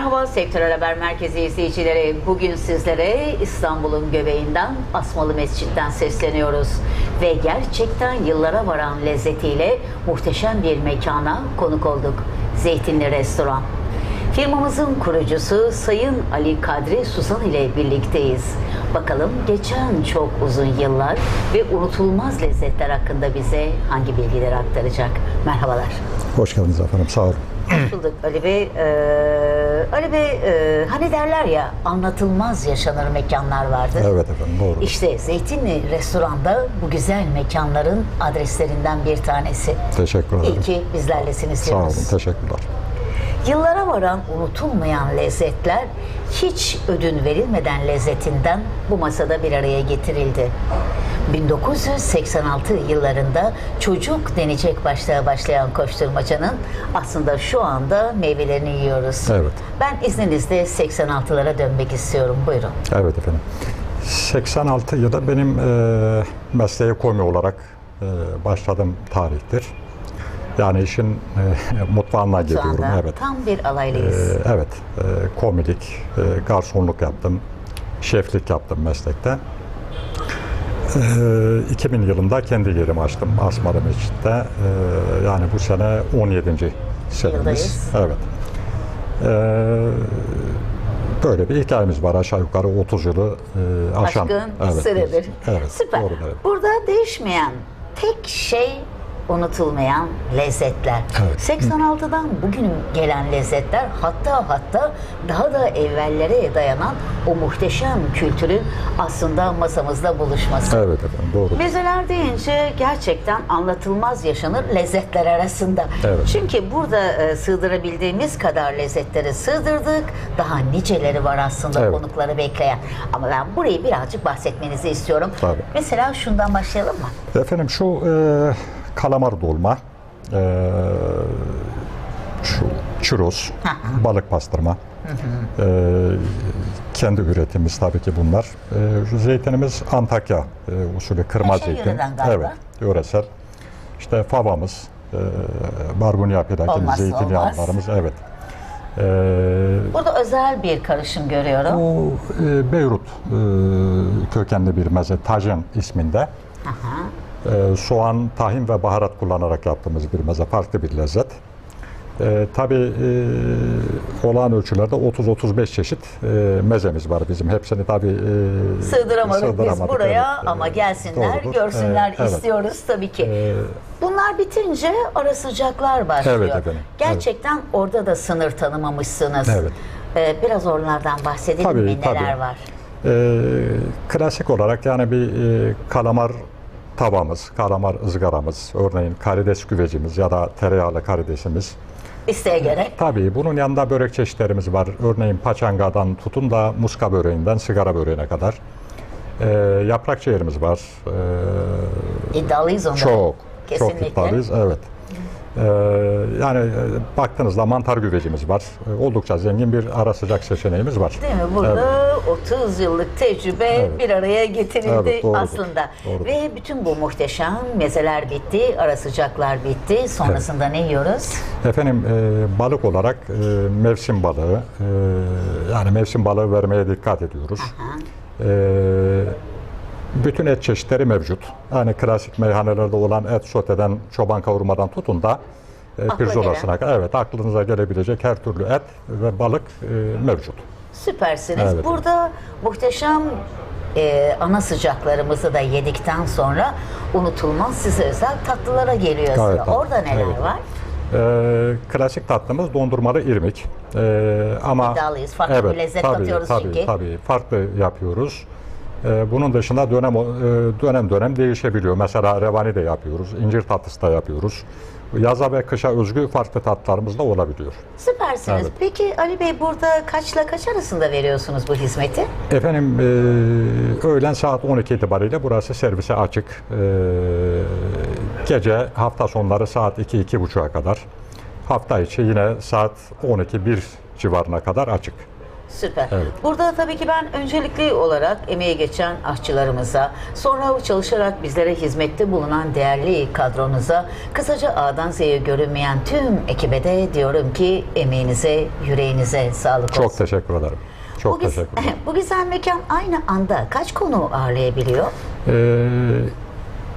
Merhaba Sektörel Haber Merkezi izleyicileri. Bugün sizlere İstanbul'un göbeğinden Asmalı Mescid'den sesleniyoruz. Ve gerçekten yıllara varan lezzetiyle muhteşem bir mekana konuk olduk. Zeytinli Restoran. Firmamızın kurucusu Sayın Ali Kadri Susan ile birlikteyiz. Bakalım geçen çok uzun yıllar ve unutulmaz lezzetler hakkında bize hangi bilgileri aktaracak? Merhabalar. Hoş geldiniz efendim. Sağ olun. Bulduk Ali Bey. Ee, Ali Bey e, hani derler ya anlatılmaz yaşanır mekanlar vardır. Evet efendim doğru. İşte Zeytinli restoranda bu güzel mekanların adreslerinden bir tanesi. Teşekkür ederim. İyi ki bizlerlesiniz Sağ olun. Teşekkürler. Yıllara varan unutulmayan lezzetler hiç ödün verilmeden lezzetinden bu masada bir araya getirildi. 1986 yıllarında çocuk denecek başlığa başlayan koşturmacanın aslında şu anda meyvelerini yiyoruz. Evet. Ben izninizle 86'lara dönmek istiyorum. Buyurun. Evet efendim. 86 yılda benim e, mesleğe komi olarak e, başladığım tarihtir. Yani işin e, mutfağına Şu geliyorum. anda Evet. tam bir alaylıyız. E, evet. E, komilik, e, garsonluk yaptım. Şeflik yaptım meslekte. E, 2000 yılında kendi yerimi açtım Asmalı Mescid'de. E, yani bu sene 17. senemiz. Evet. E, böyle bir hikayemiz var aşağı yukarı 30 yılı e, aşan. Aşkın süredir. Evet, Süper. doğru, evet. Burada değişmeyen tek şey unutulmayan lezzetler. Evet. 86'dan bugün gelen lezzetler hatta hatta daha da evvellere dayanan o muhteşem kültürün aslında masamızda buluşması. Evet efendim doğru. Mezeler deyince gerçekten anlatılmaz yaşanır lezzetler arasında. Evet. Çünkü burada e, sığdırabildiğimiz kadar lezzetleri sığdırdık. Daha niceleri var aslında Evet. konukları bekleyen. Ama ben burayı birazcık bahsetmenizi istiyorum. Tabii. Mesela şundan başlayalım mı? Efendim şu e, kalamar dolma, e, churros, balık pastırma, e, kendi üretimimiz tabii ki bunlar. E, zeytinimiz Antakya e, usulü kırma Şey zeytin. Evet, yöresel. İşte favamız, e, barbunya plakimiz, zeytinyağlarımız, evet. E, Burada özel bir karışım görüyorum. bu e, Beyrut e, kökenli bir meze, tajen isminde. E, soğan, tahin ve baharat kullanarak yaptığımız bir meze, farklı bir lezzet. E, tabii e, olağan ölçülerde 30-35 çeşit e, mezemiz var bizim. Hepsini tabii e, Sığdıramadık biz sığdıramadık, buraya evet, ama e, gelsinler, doğrudur. görsünler E, evet. istiyoruz tabii ki. E, Bunlar bitince ara sıcaklar başlıyor. Evet efendim, Gerçekten orada da sınır tanımamışsınız. Evet. Ee, biraz oralardan bahsedelim Tabii, mi? Neler tabii. var? E, klasik olarak yani bir e, kalamar tavamız, kalamar ızgaramız, örneğin karides güvecimiz ya da tereyağlı karidesimiz. İsteğe göre. Tabii bunun yanında börek çeşitlerimiz var. Örneğin paçangadan tutun da muska böreğinden sigara böreğine kadar. E, yaprak ciğerimiz var. E, İddialıyız onda. çok, Kesinlikle. çok iddialıyız. Evet. E, yani e, baktığınızda mantar güvecimiz var. E, oldukça zengin bir ara sıcak seçeneğimiz var. Değil mi? Burada 30 yıllık tecrübe bir araya getirildi Evet, doğrudur. aslında. Doğrudur. Ve bütün bu muhteşem mezeler bitti, ara sıcaklar bitti. Sonrasında ne yiyoruz? Efendim e, balık olarak e, mevsim balığı, e, yani mevsim balığı vermeye dikkat ediyoruz. E, bütün et çeşitleri mevcut. Yani klasik meyhanelerde olan et soteden, çoban kavurmadan tutun da e, Akla pirzolasına kadar. Evet, aklınıza gelebilecek her türlü et ve balık e, mevcut. Süpersiniz. Evet. Burada muhteşem e, ana sıcaklarımızı da yedikten sonra unutulmaz size özel tatlılara geliyor sıra. Tabii. Orada neler Evet. var? E, klasik tatlımız dondurmalı irmik. E, ama İddialıyız. Farklı bir lezzet katıyoruz tabii, çünkü. Tabii, farklı yapıyoruz. E, bunun dışında dönem e, dönem dönem değişebiliyor. Mesela revani de yapıyoruz, incir tatlısı da yapıyoruz. Yaza ve kışa özgü farklı tatlarımız da olabiliyor. Süpersiniz. Evet. Peki Ali Bey burada kaçla kaç arasında veriyorsunuz bu hizmeti? Efendim e, öğlen saat 12 itibariyle burası servise açık. E, Gece hafta sonları saat 2-2.30'a kadar. Hafta içi yine saat 12-1 civarına kadar açık. Süper. Burada tabii ki ben öncelikli olarak emeği geçen aşçılarımıza, sonra çalışarak bizlere hizmette bulunan değerli kadronuza, kısaca A'dan Z'ye görünmeyen tüm ekibe de diyorum ki emeğinize, yüreğinize sağlık Çok olsun. teşekkür ederim. Çok bu, teşekkür ederim. bu güzel mekan aynı anda kaç konu ağırlayabiliyor? Ee,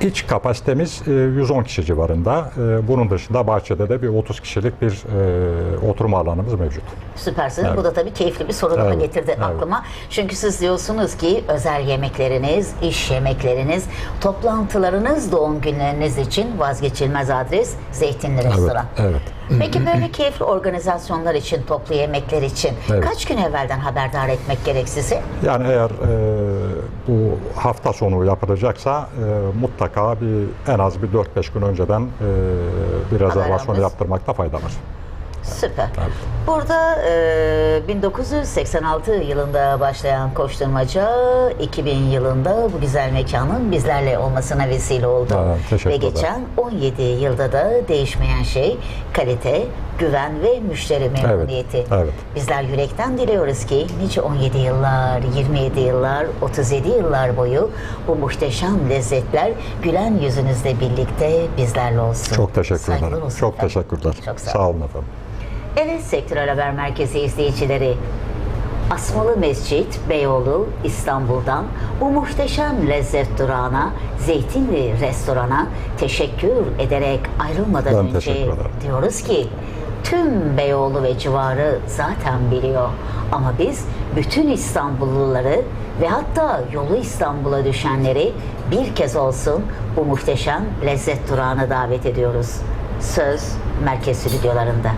iç kapasitemiz e, 110 kişi civarında. Ee, Bunun dışında bahçede de bir 30 kişilik bir e, oturma alanımız mevcut. Süpersiniz. Evet. Bu da tabii keyifli bir soru daha Evet, getirdi evet. aklıma. Çünkü siz diyorsunuz ki özel yemekleriniz, iş yemekleriniz, toplantılarınız, doğum günleriniz için vazgeçilmez adres Zeytinli Restoran. evet. Peki böyle keyifli organizasyonlar için, toplu yemekler için Evet. kaç gün evvelden haberdar etmek gerek sizi? Yani eğer e, bu hafta sonu yapılacaksa e, mutlaka bir en az bir 4-5 gün önceden e, bir rezervasyon yaptırmakta fayda var. Süper. Burada e, 1986 yılında başlayan koşturmaca 2000 yılında bu güzel mekanın bizlerle olmasına vesile oldu. Evet, teşekkür ve geçen 17 yılda da değişmeyen şey kalite, güven ve müşteri memnuniyeti. evet. Bizler yürekten diliyoruz ki nice 17 yıllar, 27 yıllar, 37 yıllar boyu bu muhteşem lezzetler gülen yüzünüzle birlikte bizlerle olsun. Çok teşekkür Saygılar ederim. olsun Çok efendim. teşekkürler. Çok sağ, sağ olun efendim. Evet Sektörel Haber Merkezi izleyicileri. Asmalı Mescit, Beyoğlu, İstanbul'dan bu muhteşem lezzet durağına, Zeytinli restorana teşekkür ederek ayrılmadan Ben önce diyoruz ki tüm Beyoğlu ve civarı zaten biliyor. Ama biz bütün İstanbulluları ve hatta yolu İstanbul'a düşenleri bir kez olsun bu muhteşem lezzet durağına davet ediyoruz. Söz merkez stüdyolarında.